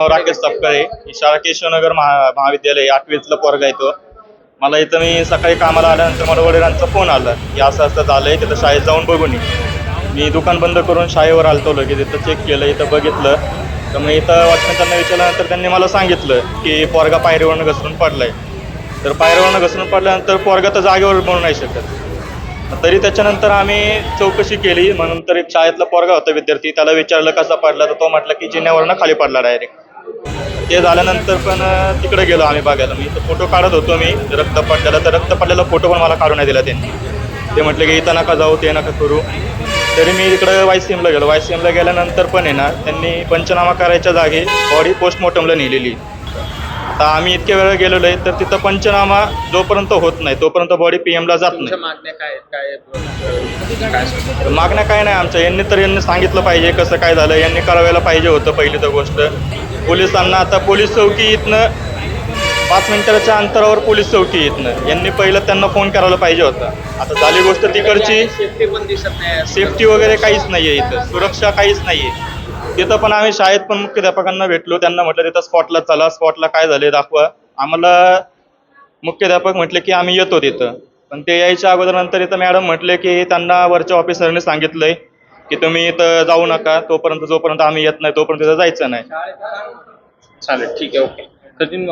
राकेश तपकरे शाळा केशवनगर महा महाविद्यालय आठवीतलं पोरगा आहे तो. मला इथं मी सकाळी कामाला आल्यानंतर मला वडिलांचा फोन आला की असं असं झालंय तिथं शाळेत जाऊन बघून ये. मी दुकान बंद करून शाळेवर आलतो की तिथं चेक केलं इथं बघितलं. तर मग इथं वॉचमॅन त्यांना विचारल्यानंतर त्यांनी मला सांगितलं की पोरगा पायरीवरनं घसरून पडलाय. तर पायरीवरनं घसरून पडल्यानंतर पोरगा तर जागेवर बनू नाही शकत. तरी त्याच्यानंतर आम्ही चौकशी केली म्हणून तर एक शाळेतला पोरगा होता विद्यार्थी त्याला विचारलं कसा पडला तर तो म्हटला की जिन्यावरनं खाली पडला डायरेक्ट. ते झाल्यानंतर पण तिकडे गेलो आम्ही बघायला. मी तर फोटो काढत होतो मी. रक्त पडलेला तर रक्त पडलेला फोटो पण मला काढून नाही दिला त्यांनी. ते म्हटले की इथं नका जाऊ ते नका करू. तरी मी इकडं वाय सी एमला गेलो. वाय सी एमला गेल्यानंतर पण आहे ना त्यांनी पंचनामा करायच्या जागी बॉडी पोस्टमॉर्टमला नेलेली. आता आम्ही इतक्या वेळा गेलेलो आहे तर तिथं पंचनामा जोपर्यंत होत नाही तोपर्यंत बॉडी पी एमला जात तुमच्या नाही मागण्या काय आहेत? काय आहेत? काय सुचतं? तर मागण्या काय नाही आमच्या. यांनी तर यांनी सांगितलं पाहिजे कसं काय झालं. यांनी करावायला पाहिजे होतं पहिली तर गोष्ट. पोलिसांना आता पोलीस चौकी इथनं पाच मिनिटाच्या अंतरावर पोलीस चौकी इथनं. यांनी पहिलं त्यांना फोन करायला पाहिजे होता. आता झाली गोष्ट तिकडची. सेफ्टी पण दिसत नाही. सेफ्टी वगैरे काहीच नाहीये इथं. सुरक्षा काहीच नाहीये. तिथं पण आम्ही शाळेत पण मुख्याध्यापकांना भेटलो. त्यांना म्हटलं तिथं स्पॉटला चला स्पॉटला काय झाले दाखवा. आम्हाला मुख्याध्यापक म्हटले की आम्ही येतो तिथं. पण ते यायच्या अगोदर नंतर इथं मॅडम म्हटले की त्यांना वरच्या ऑफिसरने सांगितलंय की तुम्ही इथं जाऊ नका. तोपर्यंत जोपर्यंत आम्ही येत नाही तोपर्यंत तिथं जायचं नाही. चालेल ठीक आहे ओके. सचिन